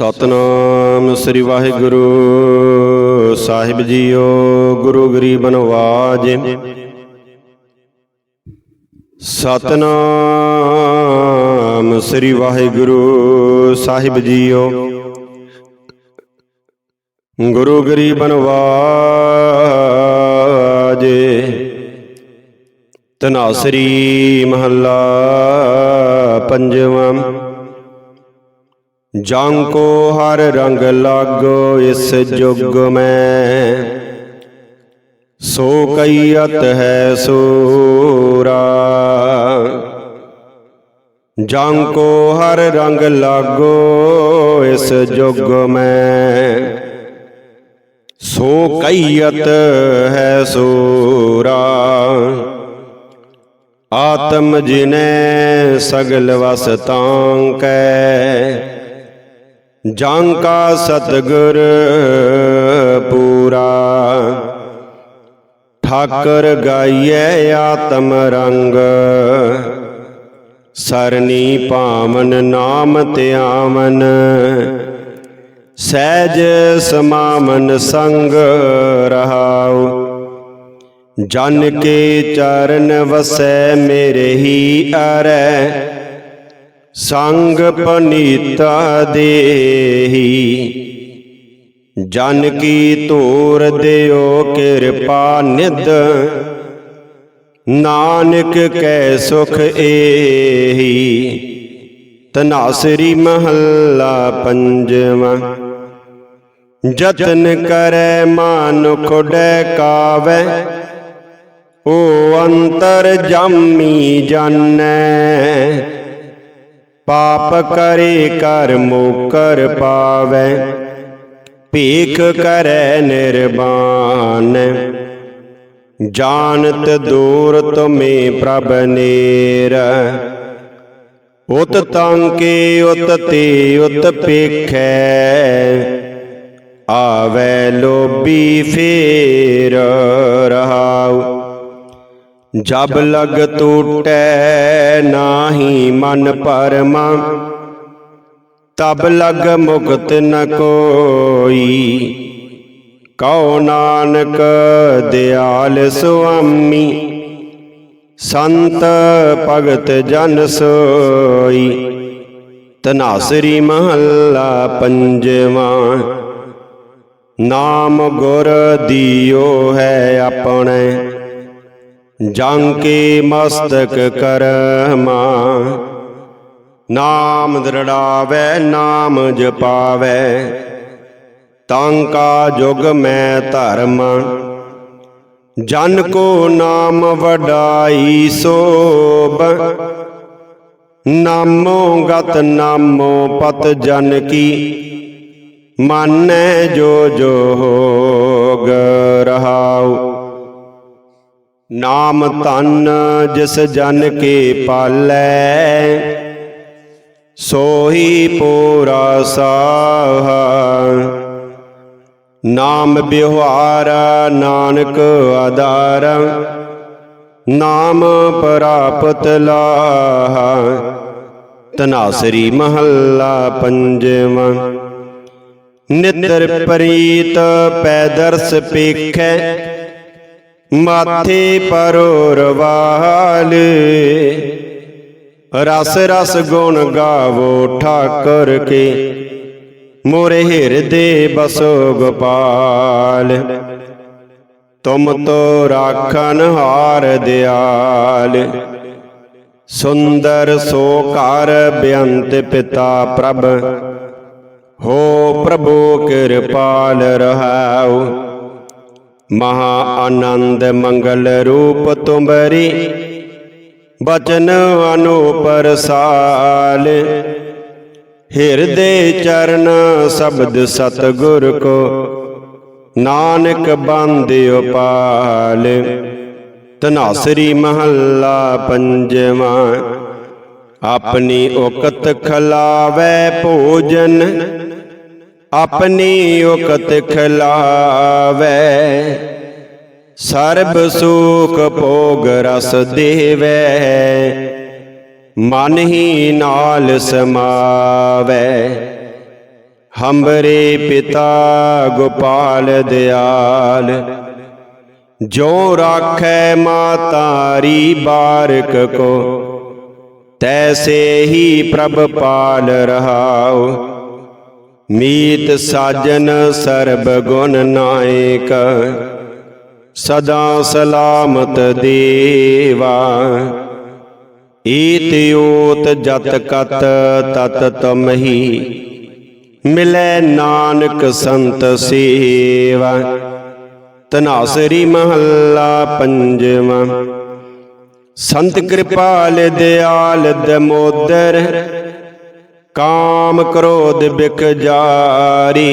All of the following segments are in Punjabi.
ਸਤਨਾਮ ਸ੍ਰੀ ਵਾਹਿਗੁਰੂ। ਸਾਹਿਬ ਜੀਓ, ਗੁਰੂ ਗਰੀਬ ਨਵਾਜ। ਸਤਨਾਮ ਸ੍ਰੀ ਵਾਹਿਗੁਰੂ। ਸਾਹਿਬ ਜੀਓ, ਗੁਰੂ ਗਰੀਬ ਨਵਾਜ। ਤਨਾਸਰੀ ਮਹੱਲਾ ਪੰਜਵਾਂ। ਜਾਂ ਕੋ ਹਰ ਰੰਗ ਲਾਗੋ ਇਸ ਜੁਗ ਮੈਂ। ਸੋ ਕਈਅਤ ਹੈ ਸੂਰਾ। ਜਾਂ ਕੋ ਹਰ ਰੰਗ ਲਾਗੋ ਇਸ ਜੁਗ ਮੈਂ। ਸੋ ਕਈਅਤ ਹੈ ਸੂਰਾ। ਆਤਮ ਜਿਨੇ ਸਗਲ ਵਸਤਾਂ ਕੈ। ਜਾਂ ਕਾ ਸਤਗੁਰ ਪੂਰਾ। ਠਾਕਰ ਗਾਈਐ ਆਤਮ ਰੰਗ। ਸਰਨੀ ਪਾਵਨ ਨਾਮ ਧਿਆਵਨ। ਸਹਿਜ ਸਮਾਮਨ ਸੰਗ ਰਹਾਉ। ਜਨ ਕੇ ਚਰਨ ਵਸੈ ਮੇਰੇ ਹੀ ਅਰੈ। ਸੰਗ ਪਨੀਤਾ ਦੇਹੀ। ਜਨ ਕੀ ਤੋਰ ਦਿਓ ਕਿਰਪਾ ਨਿਦ ਨਾਨਕ ਕੈ ਸੁਖ ਏਹੀ। ਤਨਾਸਰੀ ਮਹੱਲਾ ਪੰਜਵਾਂ। ਜਤਨ ਕਰੈ ਮਾਨੁਖ ਡੈ ਕਾਵੈ। ਓ ਅੰਤਰ ਜਾਮੀ ਜਾਣੈ ਪਾਪ ਕਰੇ ਕਰ ਮੁਕਰ ਪਾਵੈ, ਭੀਖ ਕਰੈ ਨਿਰਬਾਨ ਜਾਣਤ ਦੂਰ ਤੁਮੇ ਪ੍ਰਭ ਨੇਰ, ਉਤ ਤਾਂਕੇ ਉਤ ਤੇ ਉਤ ਪੇਖੈ ਆਵੈ ਲੋਭੀ ਫੇਰ ਰਹਾਉ ਜਬ ਲਗ ਟੂਟੈ ਨਾਹੀ ਮਨ ਪਰਮਾ, ਤਬ ਲਗ ਮੁਕਤ ਨ ਕੋਈ। ਕਉ ਨਾਨਕ ਦਿਆਲ ਸੁਆਮੀ, ਸੰਤ ਭਗਤ ਜਨ ਸੋਈ। ਤਨਾਸਰੀ ਮਹੱਲਾ ਪੰਜਵਾਂ, ਨਾਮ ਗੁਰ ਦੀਓ ਹੈ ਆਪਣੇ। ਜਾਂ ਕੇ ਮਸਤਕ ਕਰਮਾ ਨਾਮ ਦਰੜਾਵੇ, ਨਾਮ ਜਪਾਵੇ। ਤਾਂ ਕਾ ਜੁਗ ਮੈਂ ਧਰਮ। ਜਨ ਕੋ ਨਾਮ ਵਡਾਈ ਸੋਬ ਨਾਮੋ ਗਤ, ਨਾਮੋ ਪਤ ਜਨ ਕੀ। ਮਾਨੈ ਜੋ ਜੋ ਹੋਗ ਰਹਾਉ। ਨਾਮ ਧਨ ਜਿਸ ਜਨ ਕੇ ਪਾਲੈ, ਸੋਹੀ ਪੂਰਾ ਸਾਹਾ। ਨਾਮ ਬਿਵਹਾਰ ਨਾਨਕ ਆਧਾਰ, ਨਾਮ ਪ੍ਰਾਪਤ ਲਾਹਾ। ਤਨਾਸਰੀ ਮਹੱਲਾ ਪੰਜਵਾਂ, ਨਿਤਰ ਪ੍ਰੀਤ ਪੈਦਰਸ ਪੇਖੈ ਮਾਥੇ ਪਰੋਰਵਾਲ ਰਸ ਰਸ ਗੁਣ ਗਾਵੋ ਠਾਕਰ ਕੇ। ਮੋਰੇ ਹਿਰਦੇ ਬਸੋ ਗੋਪਾਲ। ਤੁਮ ਤੋ ਰਾਖਨ ਹਾਰ ਦਿਆਲ। ਸੁੰਦਰ ਸੋ ਘਰ ਬੇਅੰਤ ਪਿਤਾ ਪ੍ਰਭ। ਹੋ ਪ੍ਰਭੂ ਕਿਰਪਾਲ ਰਹਾਉ। ਮਹਾ ਆਨੰਦ ਮੰਗਲ ਰੂਪ ਤੁਮਰੀ ਬਚਨ ਅਨੂਪਰ ਸਾਲ ਹਿਰਦੇ ਚਰਨ ਸ਼ਬਦ ਸਤਗੁਰ ਕੋ, ਨਾਨਕ ਬੰਦਿਓ ਪਾਲ ਤਨਾਸਰੀ ਮਹੱਲਾ ਪੰਜਵਾਂ, ਆਪਣੀ ਉਕਤ ਖਲਾਵੇ ਭੋਜਨ ਆਪਣੀ ਉਕਤ ਖਲਾਵੇ। ਸਰਬ ਸੁਖ ਭੋਗ ਰਸ ਦੇਵੇ। ਮਨ ਹੀ ਨਾਲ ਸਮਾਵੇ। ਹੰਬਰੇ ਪਿਤਾ ਗੋਪਾਲ ਦਿਆਲ। ਜੋ ਰਾਖੈ ਮਾਤਾਰੀ ਬਾਰਕ ਕੋ, ਤੈਸੇ ਹੀ ਪ੍ਰਭ ਪਾਲ ਰਹਾਓ ਮੀਤ ਸਾਜਨ ਸਰਬ ਗੁਣ ਨਾਇਕ, ਸਦਾ ਸਲਾਮਤ ਦੇਵਾ। ਈਤ ਜਤ ਕਤ ਤਤ ਤਮਹੀ, ਮਿਲੈ ਨਾਨਕ ਸੰਤ ਸੇਵਾ। ਤਨਾਸਰੀ ਮਹੱਲਾ ਪੰਜਵਾਂ, ਸੰਤ ਕਿਰਪਾਲ ਦਿਆਲ ਦਮੋਦਰ ਕਾਮ ਕ੍ਰੋਧ ਬਿਖ ਜਾਰੀ।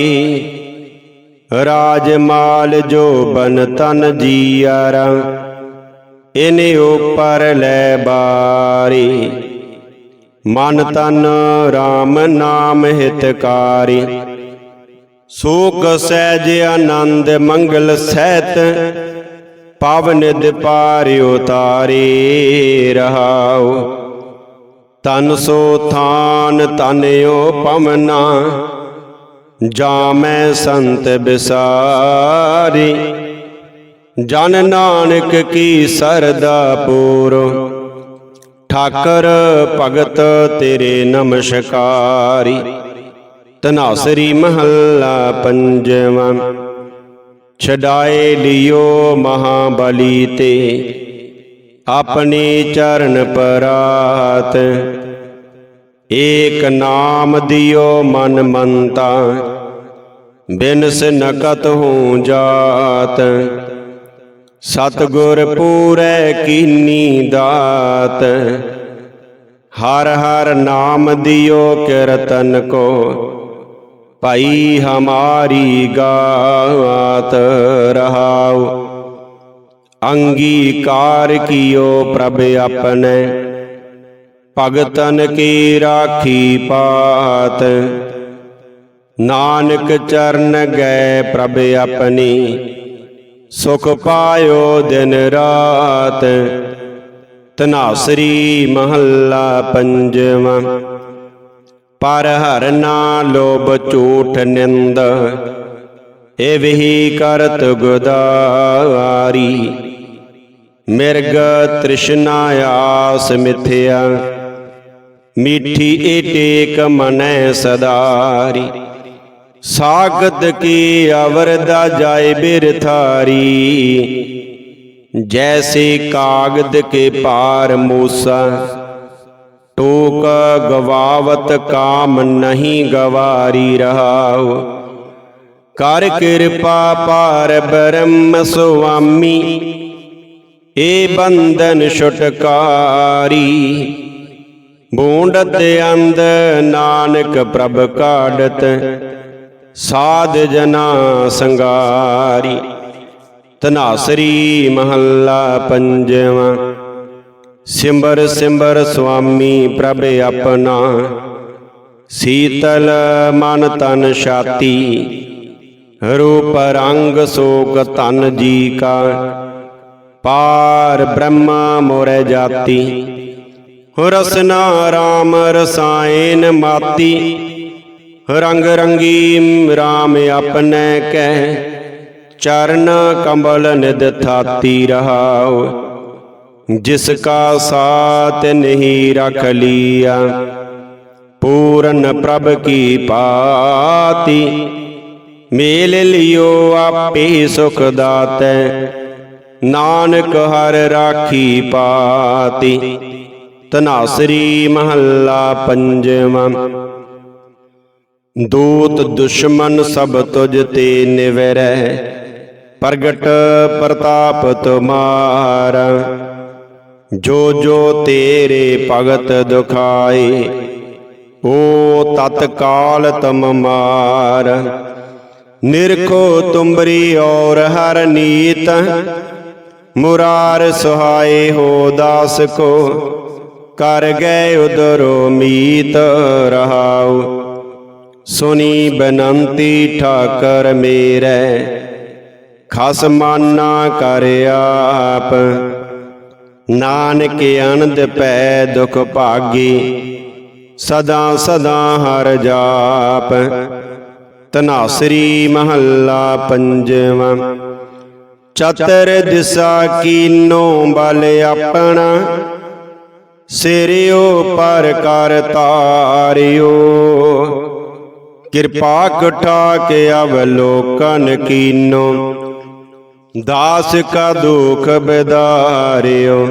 ਰਾਜ ਮਾਲ ਜੋ ਬਨ ਤਨ ਜੀਆਰਾ ਇਨ ਉਪਰ ਲੈ ਬਾਰੀ। ਮਨ ਤਨ RAM ਨਾਮ ਹਿਤਕਾਰੀ। ਸੋਕ ਸਹਿਜ ਆਨੰਦ ਮੰਗਲ ਸਹਿਤ, ਪਾਵਨ ਦਿਪਾਰ ਉਤਾਰੇ ਰਹਾਓ ਤਨ ਸੋ ਥਾਨ ਤਨਿਓ ਪਮਨਾ ਪਵਨਾ, ਜਾਮੈ ਸੰਤ ਬਿਸਾਰੀ। ਜਨ ਨਾਨਕ ਕੀ ਸਰਦਾ ਪੂਰੋ, ਠਾਕਰ ਭਗਤ ਤੇਰੇ ਨਮਸਕਾਰੀ। ਤਨਾਸਰੀ ਮਹੱਲਾ ਪੰਜਵਾਂ, ਛਡਾਏ ਲਿਓ ਮਹਾਬਲੀ ਤੇ, ਆਪਣੇ ਚਰਨ ਪਰਾਤ। ਏਕ ਨਾਮ ਦਿਓ ਮਨ ਮੰਤਾ ਬਿਨਸ ਨਕਤ ਹੂੰ ਜਾਤ। ਸਤਗੁਰ ਪੂਰੈ ਕੀਨੀ ਦਾਤ, ਹਰ ਹਰ ਨਾਮ ਦਿਓ ਕੀਰਤਨ ਕੋ, ਭਾਈ ਹਮਾਰੀ ਗਾਤ ਰਹਾਉ। ਅੰਗੀਕਾਰ ਕੀਓ ਪ੍ਰਭ ਆਪਣੇ। ਭਗਤਨ ਕੀ ਰਾਖੀ ਪਾਤ? ਨਾਨਕ ਚਰਨ ਗਏ ਪ੍ਰਭ ਆਪਣੀ, ਸੁਖ ਪਾਇਓ ਦਿਨ ਰਾਤ। ਤਨਾਸਰੀ ਮਹੱਲਾ ਪੰਜਵਾਂ। ਪਰ ਹਰ ਨਾ ਲੋਭ ਝੂਠ ਨਿੰਦ ਏ ਵੀ ਕਰਤ ਗੁਦਾਰੀ। ਮਿਰਗ ਤ੍ਰਿਸ਼ਨਾ ਆਸ ਮਿਥਿਆ। ਮਿੱਠੀ ਏ ਟੇਕ ਮਨੈ ਸਦਾਰੀ। ਸਾਗਤ ਕੀ ਅਵਰਦਾ ਜਾਏ ਬਿਰਥਾਰੀ ਜੈਸੇ ਕਾਗਦ ਕੇ ਪਾਰ ਮੂਸਾ, ਟੋਕ ਗਵਾਵਤ ਕਾਮ ਨਹੀਂ ਗਵਾਰੀ ਰਹਾਉ। ਕਰ ਕਿਰਪਾ ਪਾਰ ਬ੍ਰਹਮ ਸੁਆਮੀ ਏ ਬੰਧਨ ਛੁਟਕਾਰੀ। ਬੂੰਡ ਤੇ ਅੰਦ ਨਾਨਕ ਪ੍ਰਭ ਕਾੜਤ, ਸਾਧ ਜਨਾ ਸੰਗਾਰੀ। ਤਨਾਸਰੀ ਮਹੱਲਾ ਪੰਜਵਾਂ, ਸਿਮਰ ਸਿਮਰ ਸੁਆਮੀ ਪ੍ਰਭ ਆਪਣਾ। ਸੀਤਲ ਮਨ ਤਨ ਛਾਤੀ, ਰੂਪ ਰੰਗ ਸੋਕ ਤਨ ਜੀ ਕਾ। ਪਾਰ ਬ੍ਰਹਮਾ ਮੋਰੇ ਜਾਤੀ ਰਸਨਾ ਰਾਮ ਰਸਾਇਨ ਮਾਤੀ। ਰੰਗ ਰੰਗੀ RAM ਆਪਨੇ ਕਹਿ। ਚਰਨ ਕੰਬਲ ਨਿਦ ਥਾਤੀ ਰਹਾਉ। ਜਿਸ ਕਾ ਸਾਥ ਨਹੀਂ ਰਖ ਲੀਆ। ਪੂਰਨ ਪ੍ਰਭ ਕੀ ਪਾਤੀ। ਮੇਲ ਲਿਓ ਆਪੇ ਸੁਖ ਦਾਤੈ। ਨਾਨਕ ਹਰ ਰਾਖੀ ਪਾਤੀ। ਤਨਾਸਰੀ ਮਹੱਲਾ ਪੰਜਵਾਂ। ਦੂਤ ਦੁਸ਼ਮਨ ਸਭ ਤੁਜ ਤੇ ਨਿਵਰੈ, ਪ੍ਰਗਟ ਪ੍ਰਤਾਪ ਤੁਮਾਰਾ ਜੋ ਜੋ ਤੇਰੇ ਭਗਤ ਦੁਖਾਏ, ਓ ਤਤਕਾਲ ਤਮ ਮਾਰ। ਨਿਰਖੋ ਤੁਮਰੀ ਔਰ ਹਰ ਨੀਤ, ਮੁਰਾਰ ਸੁਹਾਏ ਹੋ ਦਾਸ ਕੋ। ਕਰ ਗਏ ਉਦਰੋ ਮੀਤ ਰਹਾਉ। ਸੁਨੀ ਬਨੰਤੀ ਠਾਕਰ ਮੇਰੇ, ਖਸ ਮਾਨਾ ਕਰ ਆਪ। ਨਾਨਕ ਅਨੰਦ ਪੈ ਦੁਖ ਭਾਗੀ, ਸਦਾ ਸਦਾ ਹਰ ਜਾਪ। ਤਨਾਸਰੀ ਮਹੱਲਾ ਪੰਜਵਾਂ। ਚਤਰ ਦਿਸਾ ਕੀਨੋ ਬਲ ਆਪਣਾ ਸਿਰਿਓ ਪਰ ਕਰ ਤਾਰਿਓ। ਕਿਰਪਾ ਕਟਾ ਕੇ ਅਵਲੋਕਨ ਕੀਨੋ। ਦਾਸ ਕਾ ਦੁਖ ਬਿਦਾਰਿਓ।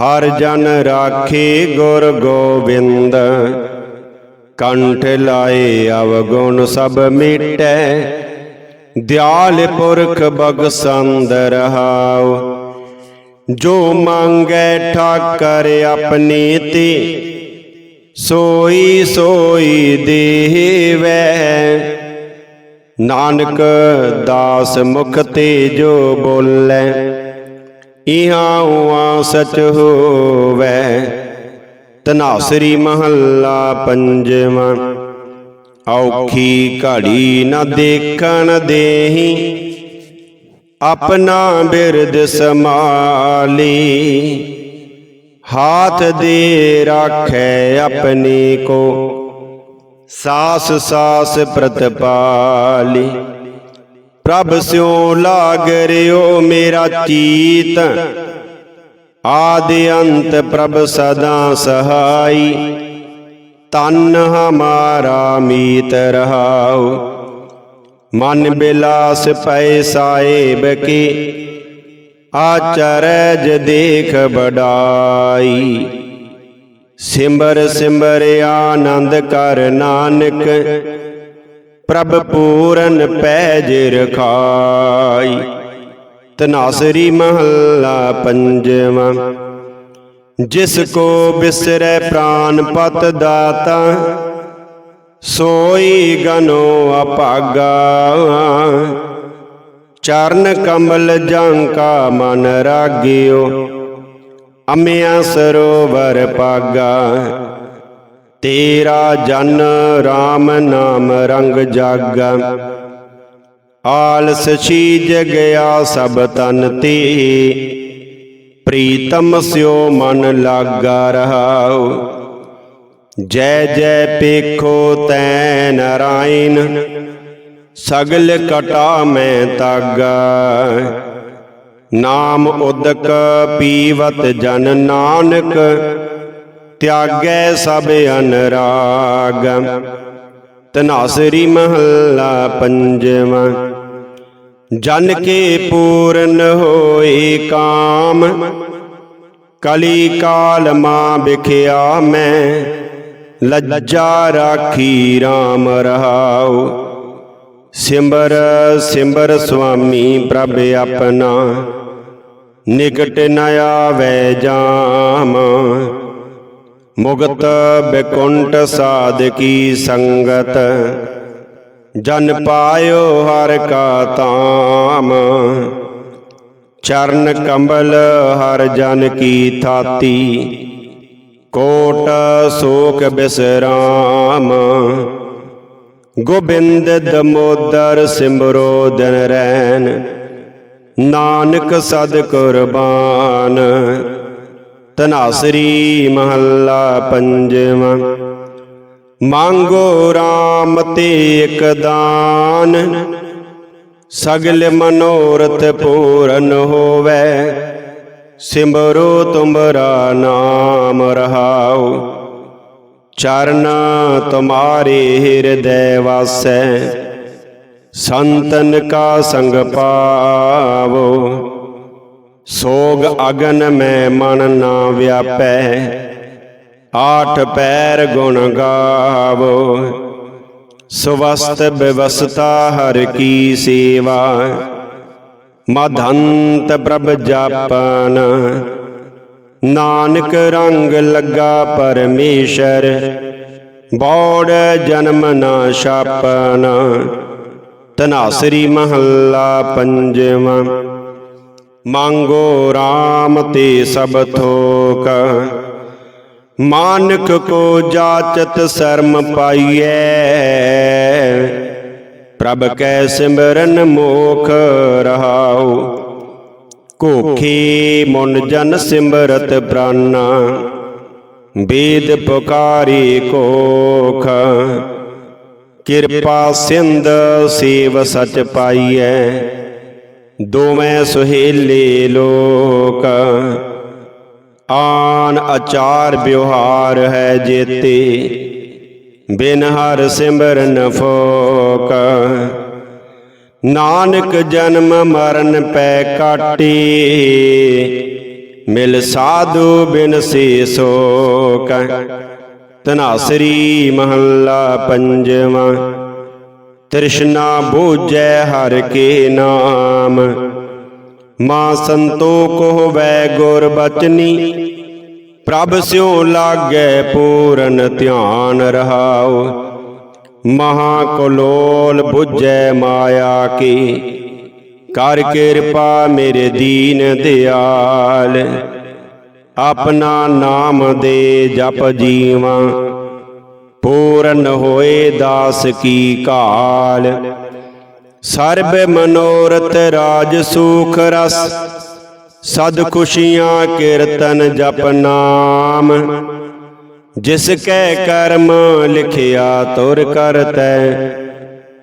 ਹਰ ਜਨ ਰਾਖੇ ਗੁਰ ਗੋਬਿੰਦ। ਕੰਠ ਲਾਏ ਅਵਗੁਣ ਸਭ ਮਿਟੈ। ਦਿਆਲ ਪੁਰਖ ਬਗਸੰਦ ਰਹਾਉ ਜੋ ਮੰਗੈ ਠਾਕਰ ਆਪਣੀ ਤੇ ਸੋਈ ਸੋਈ ਦੇਵੈ। ਨਾਨਕ ਦਾਸ ਮੁਖ ਤੇ ਜੋ ਬੋਲੇ, ਇਹਾਂ ਉਆਂ ਸਚ ਹੋਵੈ। ਤਨਾਸਰੀ ਮਹੱਲਾ ਪੰਜਵਾਂ, ਔਖੀ ਘੜੀ ਨਾ ਦੇਖਣ ਦੇਹੀ। ਆਪਣਾ ਬਿਰਦ ਸਮਾਲੀ ਹਾਥ ਦੇ ਰਾਖੈ ਆਪਣੀ ਕੋ। ਸਾਸ ਸਾਸ ਪ੍ਰਤਪਾਲੀ। ਪ੍ਰਭ ਸਿਉ ਲਾਗ ਰਿਓ ਮੇਰਾ ਚੀਤ। ਆਦਿ ਅੰਤ ਪ੍ਰਭ ਸਦਾ ਸਹਾਈ। ਤਨ ਹਮਾਰਾ ਮੀਤ ਰਹਾਉ। ਮਨ ਬਿਲਾਸ ਪੈ ਸਾਹਿਬ ਕੀ ਆਚਰਜ ਦੇਖ ਬੜਾਈ ਸਿਮਰ ਸਿਮਰ ਆਨੰਦ ਕਰ ਨਾਨਕ, ਪ੍ਰਭ ਪੂਰਨ ਪੈਜ ਰਖਾਈ। ਤਨਾਸਰੀ ਮਹੱਲਾ ਪੰਜਵਾਂ, ਜਿਸ ਕੋ ਬਿਸਰੈ ਪ੍ਰਾਨ ਪਤ ਦਾਤਾ ਸੋਈ ਗਨੋ ਅਪਾਗਾ। ਚਰਨ ਕਮਲ ਜਾਂਕਾ ਮਨ ਰਾਗਿਓ, ਅਮਿਆ ਸਰੋਵਰ ਪਾਗਾ। ਤੇਰਾ ਜਨ RAM ਨਾਮ ਰੰਗ ਜਾਗਾ। ਆਲਸ ਛੀਜ ਗਿਆ ਸਭ ਤਨ ਤੇ। ਪ੍ਰੀਤਮ ਸਿਓ ਮਨ ਲਾਗਾ ਰਹਾਓ ਜੈ ਜੈ ਪੇਖੋ ਤੈ ਨਰਾਇਣ ਸਗਲ ਕਟਾ ਮੈਂ ਤਾਗਾ। ਨਾਮ ਉਦਕ ਪੀਵਤ ਜਨ ਨਾਨਕ, ਤਿਆਗੈ ਸਭ ਅਨਰਾਗ। ਤਨਾਸਰੀ ਮਹੱਲਾ ਪੰਜਵਾਂ, ਜਨ ਕੇ ਪੂਰਨ ਹੋਏ ਕਾਮ। ਕਲੀ ਕਾਲ ਮਾ ਵਿਖਿਆ ਮੈਂ ਲੱਜਾ ਰਾਖੀ RAM ਰਹਾਉ। ਸਿਮਰ ਸਿਮਰ ਸੁਆਮੀ ਪ੍ਰਭ ਆਪਣਾ ਨਿਕਟ ਨ ਆਵੈ ਜਾਮ। ਮੁਗਤ ਬਿਕੁੰਟ ਸਾਧਕੀ ਸੰਗਤ, ਜਨ ਪਾਇਓ ਹਰ ਕਾ ਤਾਮ। ਚਰਨ ਕੰਬਲ ਹਰ ਜਨ ਕੀ ਥਾਤੀ। ਕੋਟ ਸੋਕ ਬਿਸਰਾਮ। ਗੋਬਿੰਦ ਦਮੋਦਰ ਸਿਮਰੋ ਦਿਨ ਰੈਨ ਨਾਨਕ ਸਦ ਕੁਰਬਾਨ। ਤਨਾਸਰੀ ਮਹੱਲਾ ਪੰਜਵਾਂ। ਮੰਗੋ RAM ਤੇ ਇਕ ਦਾਨ। ਸਗਲ ਮਨੋਰਥ ਪੂਰਨ ਹੋਵੇ। ਸਿਮਰੋ ਤੁਮਰਾ ਨਾਮ ਰਹਾਉ, ਚਰਨਾ ਤੁਮਾਰੇ ਹਿਰਦੈ ਵਾਸੈ, ਸੰਤਨ ਕਾ ਸੰਗ ਪਾਵੋ। ਸੋਗ ਅਗਨ ਮੈਂ ਮਨ ਨਾ ਵਿਆਪੈ, ਆਠ ਪੈਰ ਗੁਣ ਗਾਵੋ। ਸੁਵਸਤ ਬਿਵਸਤਾ ਹਰ ਕੀ ਸੇਵਾ ਮਧੰਤ ਪ੍ਰਭ ਜਾਪਨ। ਨਾਨਕ ਰੰਗ ਲੱਗਾ ਪਰਮੇਸ਼ਰ, ਬੋੜ ਜਨਮ ਨਾ ਛਾਪਨ। ਤਨਾਸਰੀ ਮਹੱਲਾ ਪੰਜਵਾਂ, ਮੰਗੋ RAM ਤੇ ਸਭ ਥੋਕ। ਮਾਨਕ ਕੋ ਜਾਚਤ ਸ਼ਰਮ ਪਾਈਐ। ਪ੍ਰਭ ਕੈ ਸਿਮਰਨ ਮੋਖ ਰਹਾਉ। ਕੋਖੀ ਮੁਨ ਜਨ ਸਿਮਰਤ ਪ੍ਰਾਨਾ। ਬੇਦ ਪੁਕਾਰੀ ਕੋਖ। ਕਿਰਪਾ ਸਿੰਧ ਸੇਵ ਸਚ ਪਾਈਐ। ਦੋਵੇਂ ਸੁਹੇਲੇ ਲੋਕ। ਆਨ ਆਚਾਰ ਵਿਵਹਾਰ ਹੈ ਜੇਤੇ। ਬਿਨ ਹਰ ਸਿਮਰਨ ਫੋਕ। ਨਾਨਕ ਜਨਮ ਮਰਨ ਪੈ ਕਾਟੀ। ਮਿਲ ਸਾਧੂ ਬਿਨ ਸੇ ਸੋਕ। ਤਨਾਸਰੀ ਮਹੱਲਾ ਪੰਜਵਾਂ। ਤ੍ਰਿਸ਼ਨਾ ਬੋਝੈ ਹਰ ਕੇ ਨਾਮ। ਮਾਂ ਸੰਤੋਖ ਹੋਵੈ ਗੁਰ ਬਚਨੀ। ਪ੍ਰਭ ਸਿਉ ਲਾਗੈ ਪੂਰਨ ਧਿਆਨ ਰਹਾਓ ਮਹਾ ਕਲੋਲ ਬੁਝੈ ਮਾਇਆ ਕੀ। ਕਰ ਕਿਰਪਾ ਮੇਰੇ ਦੀਨ ਦਿਆਲ। ਆਪਣਾ ਨਾਮ ਦੇ ਜਪ ਜੀਵਾਂ। ਪੂਰਨ ਹੋਏ ਦਾਸ ਕੀ ਕਾਲ। ਸਰਬ ਮਨੋਰਥ ਰਾਜ ਸੁਖ ਰਸ। ਸਦ ਖੁਸ਼ੀਆਂ ਕੀਰਤਨ ਜਪ ਨਾਮ। ਜਿਸ ਕੈ ਕਰਮ ਲਿਖਿਆ ਤੁਰ ਕਰਤੈ,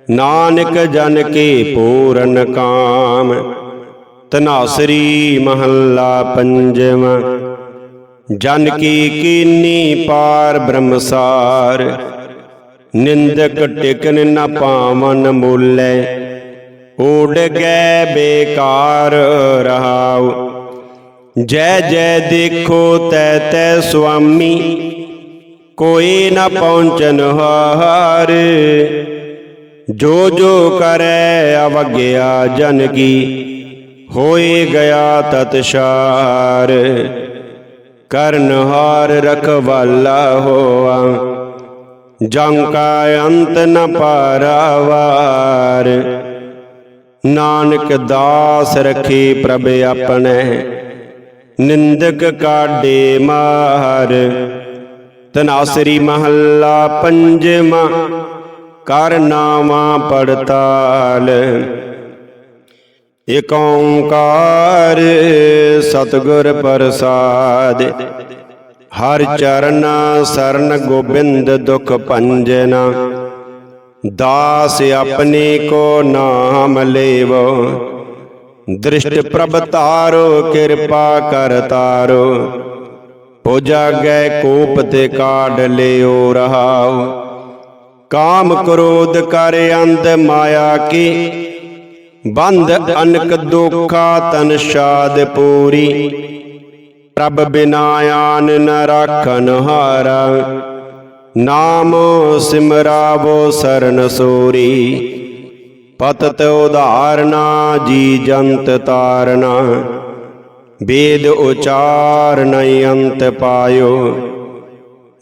ਨਾਨਕ ਜਨ ਕੇ ਪੂਰਨ ਕਾਮ ਤਨਾਸਰੀ ਮਹੱਲਾ ਪੰਜਵਾਂ, ਜਨ ਕੀ ਕੀਨੀ ਪਾਰ ਬ੍ਰਹਮਸਾਰ, ਨਿੰਦਕ ਟਿਕਨ ਨਾ ਪਾਵਨ ਮੂਲੇ ਊੜ ਗਏ ਬੇਕਾਰ ਰਹਾਉ, ਜੈ ਜੈ ਦੇਖੋ ਤੈ ਤੈ ਸੁਆਮੀ ਕੋਈ ਨਾ ਪਹੁੰਚਨ ਹਾਰ। ਜੋ ਜੋ ਕਰੈ ਅਵਗਿਆ ਜਨ ਕੀ, ਹੋਏ ਗਿਆ ਤਤਸ਼ਾਰ ਕਰਨ ਹਾਰ ਰਖਵਾਲਾ ਹੋਆ ਜੰ ਕਾ ਅੰਤ ਨ ਪਾਰਾਵਾਰ। ਨਾਨਕ ਦਾਸ ਰਖੀ ਪ੍ਰਭ ਆਪਣੇ, ਨਿੰਦਕ ਕਾਡੇ ਮਾਰ। ਤਨਾਸਰੀ ਮਹੱਲਾ ਪੰਜਵਾਂ, ਕਰ ਨਾਵਾਂ ਪੜਤਾਲ। ਏਕ ਓੰਕਾਰ ਸਤਿਗੁਰ ਪ੍ਰਸਾਦ। ਹਰ ਚਰਨ ਸਰਨ ਗੋਬਿੰਦ ਦੁਖ ਭੰਜਨਾ। ਦਾਸ ਆਪਣੇ ਕੋ ਨਾਮ ਲੇਵੋ। ਦ੍ਰਿਸ਼ਟ ਪ੍ਰਭ ਤਾਰੋ ਕਿਰਪਾ ਕਰ ਤਾਰੋ। ਪੂਜਾ ਗੈ ਕੋਪ ਤੇ ਕਾਢ ਲਿਓ ਰਹਾਉ। ਕਾਮ ਕ੍ਰੋਧ ਕਰ ਅੰਧ ਮਾਇਆ ਕੀ। ਬੰਧ ਅਨਕ ਦੁਖਾ ਤਨ ਸ਼ਾਦ ਪੂਰੀ। ਪ੍ਰਭ ਬਿਨਾ ਆਨ ਨ ਰਾਖਨ ਹਾਰਾ। ਨਾਮ ਸਿਮਰਾਵੋ ਸਰਨ ਸੋਰੀ। ਪਤਤ ਉਧਾਰਨਾ ਜੀ ਜੰਤ ਤਾਰਨਾ। ਵੇਦ ਉਚਾਰ ਨਈ ਅੰਤ ਪਾਇਓ।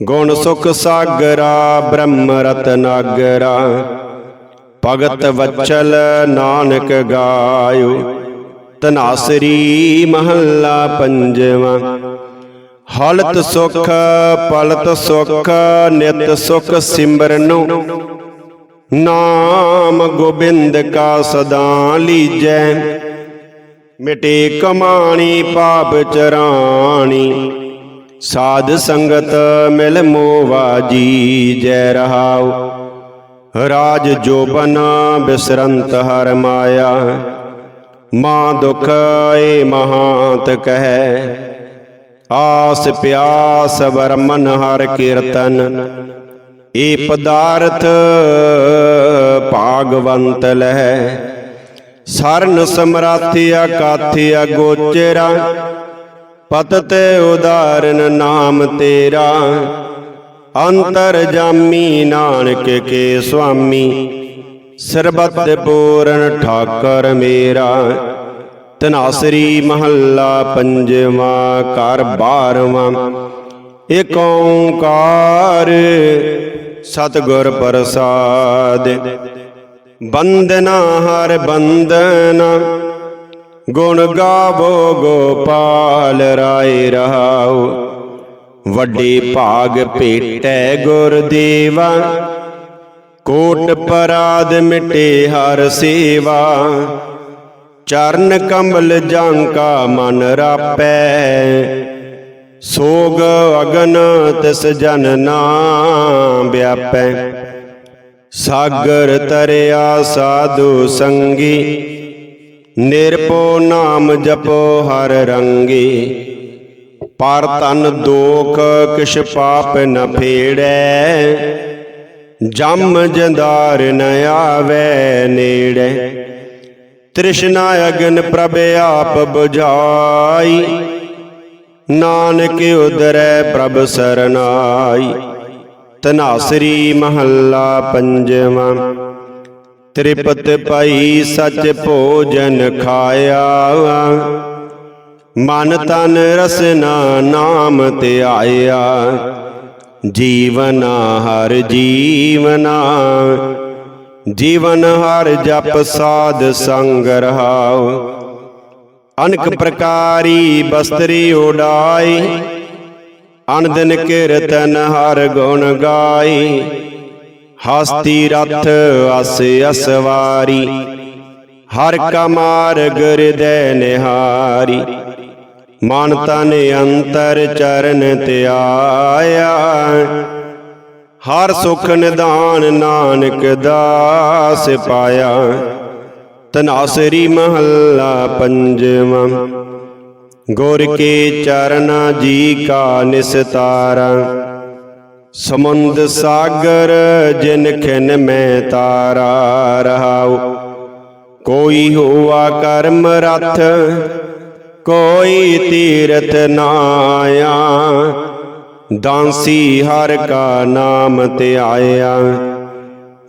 ਗੁਣ ਸੁਖ ਸਾਗਰਾ, ਬ੍ਰਹਮ ਰਤਨਾਗਰਾ ਭਗਤ ਵਚਲ ਨਾਨਕ ਗਾਇਓ। ਤਨਾਸਰੀ ਮਹੱਲਾ ਪੰਜਵਾਂ। ਹਲਤ ਸੁਖ, ਪਲਤ ਸੁਖ, ਨਿਤ ਸੁਖ ਸਿਮਰਨੋ। ਨਾਮ ਗੋਬਿੰਦ ਕਾ ਸਦਾ ਲੀਜੈ। ਮਿਟੇ ਕਮਾਣੀ, ਪਾਪ ਚਰਾਣੀ। ਸਾਧ ਸੰਗਤ ਮਿਲ ਮੋਵਾ ਜੈ ਰਹਾਉ। ਰਾਜ ਜੋਬਨ ਬਿਸਰੰਤ ਹਰ ਮਾਇਆ। ਮਾਂ ਦੁਖ ਏ ਮਹਾਂਤ ਕਹਿ। ਆਸ ਪਿਆਸ ਵਰਮਨ ਹਰ ਕੀਰਤਨ। ਏ ਪਦਾਰਥ ਭਾਗਵੰਤ ਲਹਿ। ਸਰਨ ਸਮਰਾਥਿਆ ਕਾਥਿਆ ਗੋਚਰਾ। ਪਤਤ ਉਦਾਰਨ ਨਾਮ ਤੇਰਾ। ਅੰਤਰ ਜਾਮੀ ਨਾਨਕ ਕੇ ਸੁਆਮੀ। ਸਰਬਤ ਪੂਰਨ ਠਾਕਰ ਮੇਰਾ। ਤਨਾਸਰੀ ਮਹੱਲਾ ਪੰਜਵਾਂ ਕਰ ਬਾਰਵਾਂ। ਏਕ ਓੰਕਾਰ ਸਤਿਗੁਰ ਪ੍ਰਸਾਦ। ਬੰਦਨਾ ਹਰ ਬੰਦਨਾ ਗੁਣ ਗਾਵੋ ਗੋਪਾਲ ਰਾਏ ਰਹਾਉ। ਵੱਡੇ ਭਾਗ ਭੇਟੈ ਗੁਰਦੇਵਾ। ਕੋਟ ਪਰਾਦ ਮਿਟੇ ਹਰ ਸੇਵਾ। ਚਰਨ ਕਮਲ ਜਾਂਕਾ ਮਨ ਰਾਪੈ। ਸੋਗ ਅਗਨ ਤਿਸ ਜਨ ਨਾਮ ਵਿਆਪੈ। ਸਾਗਰ ਤਰਿਆ ਸਾਧੂ ਸੰਗੀ। ਨਿਰਪੋ ਨਾਮ ਜਪੋ ਹਰ ਰੰਗੀ। ਪਰ ਤਨ ਦੋਖ ਕਿਛ ਪਾਪ ਨ ਫੇੜੈ। ਜਮ ਜੰਦਾਰ ਨ ਆਵੇ ਨੇੜੇ। ਤ੍ਰਿਸ਼ਨਾ ਅਗਨ ਪ੍ਰਭ ਆਪ 부ਝਾਈ ਨਾਨਕ ਉਦਰੈ ਪ੍ਰਭ ਸਰਨਾਈ। ਤਨਾਸਰੀ ਮਹੱਲਾ ਪੰਜਵਾਂ। ਤ੍ਰਿਪਤ ਪਈ ਸਚ ਭੋਜਨ ਖਾਇਆ। ਮਨ ਤਨ ਰਸਨਾ ਨਾਮ ਧਿਆਇਆ ਜੀਵਨਾ ਹਰ ਜੀਵਨਾ। ਜੀਵਨ ਹਰ ਜਪ ਸਾਧ ਸੰਗ ਰਹਾਉ। ਅਨਕ ਪ੍ਰਕਾਰੀ ਬਸਤਰੀ ਉਡਾਈ ਅਨਦਨ ਕੀਰਤਨ ਹਰ ਗੁਣ ਗਾਈ। ਹਸਤੀ ਰਥ ਅਸ ਅਸਵਾਰੀ। ਹਰ ਕਾ ਮਾਰਗ ਹਿਰਦੈ ਨਿਹਾਰੀ। ਮਨ ਤਨ ਅੰਤਰ ਚਰਨ ਧਿਆਇਆ ਹਰ ਸੁਖ ਨਿਦਾਨ ਨਾਨਕ ਦਾਸ ਪਾਇਆ। ਤਨਾਸਰੀ ਮਹੱਲਾ ਪੰਜਵਾਂ। ਗੁਰ ਕੇ ਚਰਨਾ ਜੀ ਕਾ ਨਿਸਤਾਰਾ ਸਮੁੰਦ ਸਾਗਰ ਜਿਨ ਖਿਨ ਮੈਂ ਤਾਰਾ ਰਹਾਉ। ਕੋਈ ਹੋਆ ਕਰਮ ਰਥ, ਕੋਈ ਤੀਰਥ ਨਾਇਆ ਦਾਂਸੀ ਹਰ ਕਾ ਨਾਮ ਧਿਆਇਆ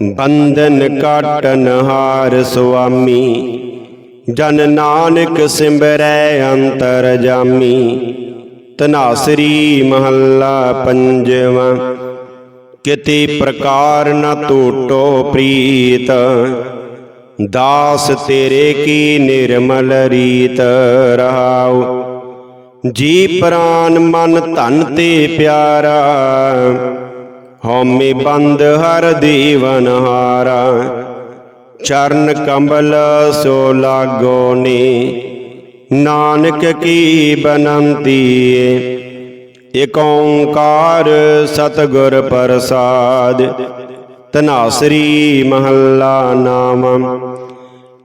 ਬੰਧਨ ਕਾਟਨ ਹਾਰ ਸੁਆਮੀ। ਜਨ ਨਾਨਕ ਸਿਮਰੈ ਅੰਤਰ ਜਾਮੀ, ਤਨਾਸਰੀ ਮਹੱਲਾ ਪੰਜਵਾਂ। ਕਿਤੇ ਪ੍ਰਕਾਰ ਨ ਟੂਟੋ ਪ੍ਰੀਤ, ਦਾਸ ਤੇਰੇ ਕੀ ਨਿਰਮਲ ਰੀਤ ਰਹਾਉ। ਜੀ ਪ੍ਰਾਨ ਮਨ ਧਨ ਤੇ ਪਿਆਰਾ, ਹਉਮੈ ਬੰਦ ਹਰ ਦੀਵਨ ਹਾਰਾ। ਚਰਨ ਕੰਬਲ ਸੋ ਲਾਗੋ ਨੇ। ਨਾਨਕ ਕੀ ਬਨੰਤੀ ਏਕ ਓੰਕਾਰ ਸਤਿਗੁਰ ਪ੍ਰਸਾਦ। ਤਨਾਸਰੀ ਮਹੱਲਾ ਨਾਮ।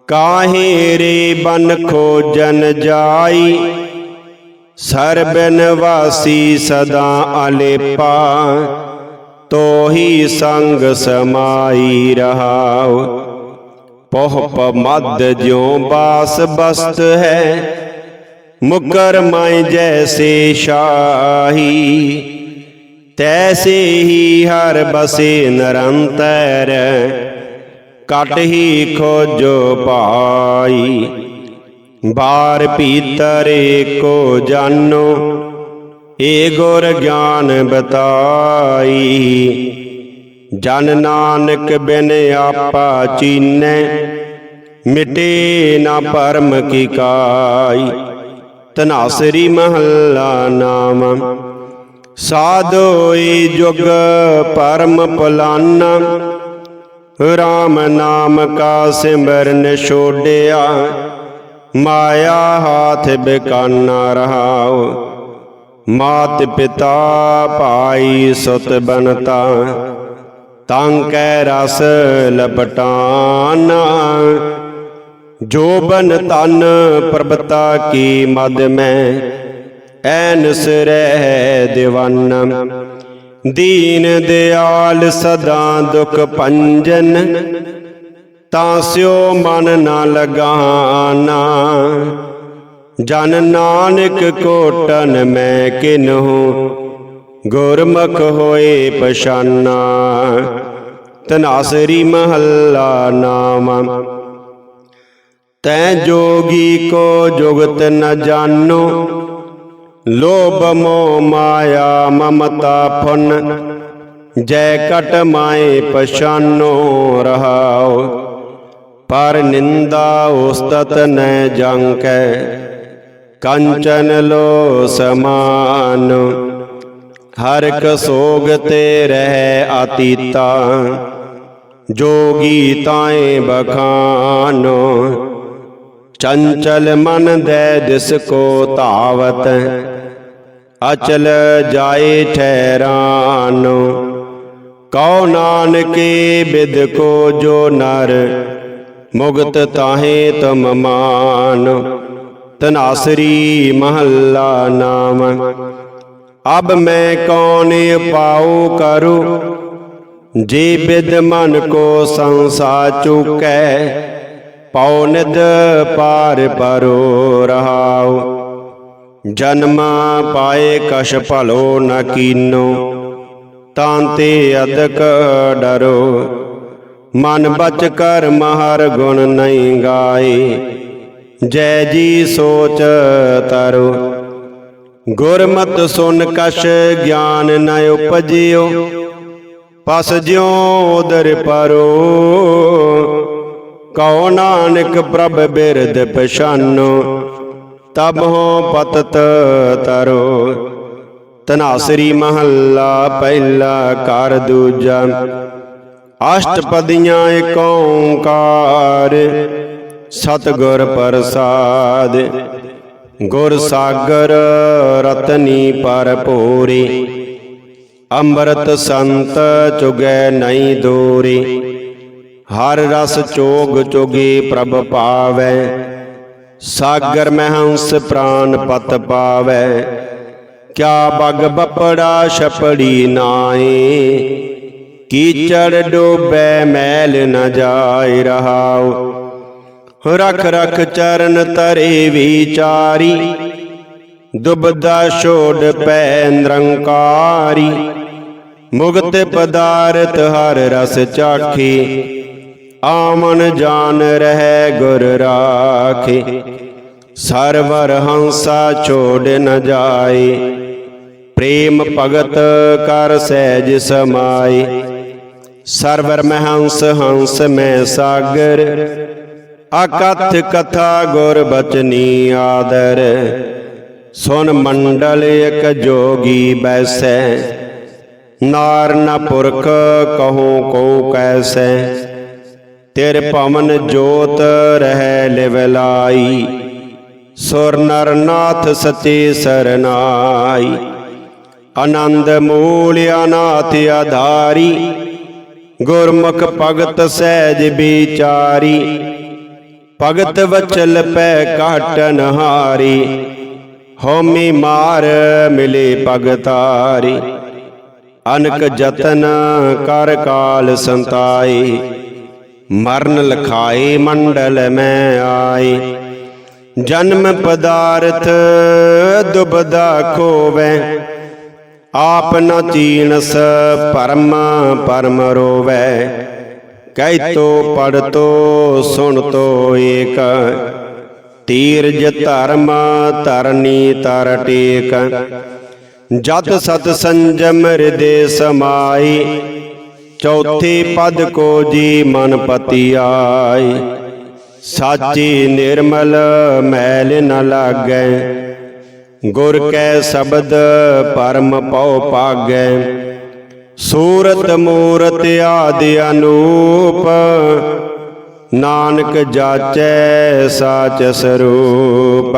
ਕਾਹੇ ਰੇ ਬਨ ਖੋਜਨ ਜਾਈ। ਸਰਬਨ ਵਾਸੀ ਸਦਾ ਅਲੇਪਾ। ਤੋਹੀ ਸੰਗ ਸਮਾਈ ਰਹਾਉ। ਪੋਹ ਪਮਦ ਜਿਉ ਬਾਸ ਬਸਤ ਹੈ। ਮੁਕਰ ਮਾਈ ਜੈਸੇ ਸ਼ਾਹੀ, ਤੈਸੇ ਹੀ ਹਰ ਬਸੇ ਨਿਰੰਤਰ। ਕਟ ਹੀ ਖੋਜੋ ਪਾਈ ਬਾਰ ਭੀਤਰ ਏਕੋ ਜਾਨੋ, ਏ ਗੁਰ ਗਿਆਨ ਬਤਾਈ। ਜਨ ਨਾਨਕ ਬਿਨ ਆਪਾ ਚੀਨੈ, ਮਿਟੇ ਨਾ ਪਰਮ ਕੀ ਕਾਈ। ਤਨਾਸਰੀ ਮਹੱਲਾ ਨਾਮ ਸਾਧੋਈ ਜੁਗ ਪਰਮ ਪਲਾਨਾ। ਰਾਮ ਨਾਮ ਕਾ ਸਿਮਰਨ ਛੋੜਿਆ ਮਾਇਆ ਹਾਥ ਬਿਕਾਨਾ ਰਹਾਉ। ਮਾਤ ਪਿਤਾ ਭਾਈ ਸੁਤ ਬਨਤਾ ਤਾਂ ਕੈ ਰਸ ਲਪਟਾਨਾ। ਜੋਬਨ ਤਨ ਪ੍ਰਭਤਾ ਕੀ ਮਦ ਮੈਂ ਐਨ ਸਰਹਿ ਦਿਵਾਨ। ਦੀਨ ਦਿਆਲ ਸਦਾ ਦੁਖ ਪੰਜਨ ਤਾਂ ਸਿਓ ਮਨ ਨਾ ਲਗਾਨਾ। ਜਨ ਨਾਨਕ ਕੋਟਨ ਮੈਂ ਕਿਨਹੂ, ਗੁਰਮੁਖ ਹੋਏ ਪਛਾਨਾ। ਤਨਾਸਰੀ ਮਹੱਲਾ ਨਾਮ। ਤੈ ਜੋਗੀ ਕੋ ਜੁਗਤ ਨ ਜਾਣੋ, ਲੋਭ ਮੋਹ ਮਾਇਆ ਮਮਤਾ ਫੁਨ। ਜੈ ਕਟ ਮਾਏ ਪਛਾਨੋ ਰਹਾਓ ਪਰ ਨਿੰਦਾ ਉਸਤਤ ਨੈ ਜੰਕੈ। ਕੰਚਨ ਲੋ ਸਮਾਨ, ਹਰ ਕ ਸੋਗ ਤੇ ਰਹਿ ਆਤੀਤਾ ਜੋਗੀ ਤਾਏ ਬਖਾਨੋ, ਚੰਚਲ ਮਨ ਦੇ ਦਿਸ ਕੋ ਧਾਵਤ, ਅਚਲ ਜਾਏ ਠਹਿਰਾਨੋ। ਕਉ ਨਾਨਕੇ ਬਿਦ ਕੋ ਜੋ ਨਰ, ਮੁਗਤ ਤਾਹੇ ਤੁਮ ਮਾਨ। ਤਨਾਸਰੀ ਮਹੱਲਾ ਨਾਮ, ਅਬ ਮੈਂ ਕੌਣ ਪਾਉ ਕਰੂ? ਜੇ ਬਿਦ ਮਨ ਕੋ ਸੰਸਾ ਚੁਕੈ, ਪਉ ਨਿਦ ਪਾਰ ਪਰੋ ਰਹਾਉ। ਜਨਮ ਪਾਏ ਕਛ ਭਲੋ ਨ ਕੀਨੋ, ਤਾਂ ਤੇ ਅਦਕ ਡਰੋ। ਮਨ ਬਚ ਕਰ ਮਹਰ ਗੁਣ ਨਹੀਂ ਗਾਏ, ਜੈ ਜੀ ਸੋਚ ਤਰੋ। ਗੁਰਮਤ ਸੁਨ ਕਛ ਗਿਆਨ ਨ ਉਪਜਿਓ ਪਸ ਜਿਉ ਉਦਰ ਪਰੋ। ਕਉ ਨਾਨਕ ਪ੍ਰਭ ਬਿਰਦ ਪਛਾਨੋ, ਤਬ ਹੋ ਪਤਤ ਤਰੋ। ਤਨਾਸਰੀ ਮਹੱਲਾ ਪਹਿਲਾ ਕਰ ਦੂਜਾ। ਅਸ਼ਟਪਦੀਆਂ ਏਕ ਓੰਕਾਰ, ਸਤਿਗੁਰ ਪ੍ਰਸਾਦ। ਗੁਰ ਸਾਗਰ ਰਤਨੀ ਭਰਪੂਰੀ। ਅੰਮ੍ਰਿਤ ਸੰਤ ਚੁਗੈ ਨਹੀਂ ਦੂਰੀ। ਹਰ ਰਸ ਚੋਗ ਚੁਗੀ ਪ੍ਰਭ ਪਾਵੈ। ਸਾਗਰ ਮਹੰਸ ਹੰਸ ਪ੍ਰਾਨ ਪਤ ਪਾਵੈ। ਕਿਆ ਬਗ ਬਪੜਾ ਛਪੜੀ ਨਾਏ ਕੀਚੜ ਡੋਬੈ ਮੈਲ ਨ ਜਾਇ ਰਹਾਉ। ਰਖ ਰਖ ਚਰਨ ਤਰੇ ਵਿਚਾਰੀ। ਦੁਬਦਾ ਛੋੜ ਪੈ ਨਿਰੰਕਾਰੀ। ਮੁਗਤ ਪਦਾਰਥ ਹਰ ਰਸ ਚਾਖੀ ਆਮਨ ਜਾਨ ਰਹਿ ਗੁਰ ਰਾਖੇ। ਸਰਵਰ ਹੰਸਾ ਛੋੜ ਨ ਜਾਏ, ਪ੍ਰੇਮ ਭਗਤ ਕਰ ਸਹਿਜ ਸਮਾਏ। ਸਰਵਰ ਮੈਂ ਹੰਸ ਹੰਸ ਮੈਂ ਸਾਗਰ, ਅਕਥ ਕਥਾ ਗੁਰ ਬਚਨੀ ਆਦਰ। ਸੁਨ ਮੰਡਲ ਇਕ ਜੋਗੀ ਬੈਸੈ ਨਾਰ ਨ ਪੁਰਖ ਕਹੋ ਕੋ ਕੈਸੈ, ਤਿਰ ਭਵਨ ਜੋਤ ਰਹਿ ਲਿਵਲਾਈ ਸੁਰ ਨਰ ਨਾਥ ਸਚੇ ਸਰਨਾਈ ਆਨੰਦ ਮੂਲ ਅਨਾਥ ਆਧਾਰੀ। ਗੁਰਮੁਖ ਭਗਤ ਸਹਿਜ ਵਿਚਾਰੀ। ਭਗਤ ਵਚਲ ਪੈ ਕਾਟਨ ਹਾਰੀ ਹੋਮੀ ਮਾਰ ਮਿਲੇ ਭਗਤਾਰੀ। ਅਨਕ ਜਤਨ ਕਰ ਕਾਲ ਸੰਤਾਈ। ਮਰਨ ਲਖਾਏ ਮੰਡਲ ਮੈਂ ਆਏ। ਜਨਮ ਪਦਾਰਥ ਦੁਬਦਾ ਖੋਵੈ। ਆਪ ਨ ਚੀਨਸ ਪਰਮ ਪਰਮ ਰੋਵੈ। ਕਹਿਤੋ ਪੜਤੋ ਸੁਣਤੋ ਏਕ। ਤੀਰਜ ਧਰਮ ਧਰਨੀ ਤਰ ਟੇਕ। ਜਤ ਸਤ ਸੰਜਮ ਹਿਰਦੇ ਸਮਾਈ, ਚੌਥੇ ਪਦ ਕੋ ਜੀ ਮਨ ਪਤੀ ਆਈ ਸਾਚੀ ਨਿਰਮਲ ਮੈਲ ਨ ਲਾਗੈ, ਗੁਰ ਕੈ ਸ਼ਬਦ ਪਰਮ ਪਉ ਪਾਗੈ। ਸੂਰਤ ਮੂਰਤ ਆਦਿ ਅਨੂਪ, ਨਾਨਕ ਜਾਚੈ ਸਾਚ ਸਰੂਪ।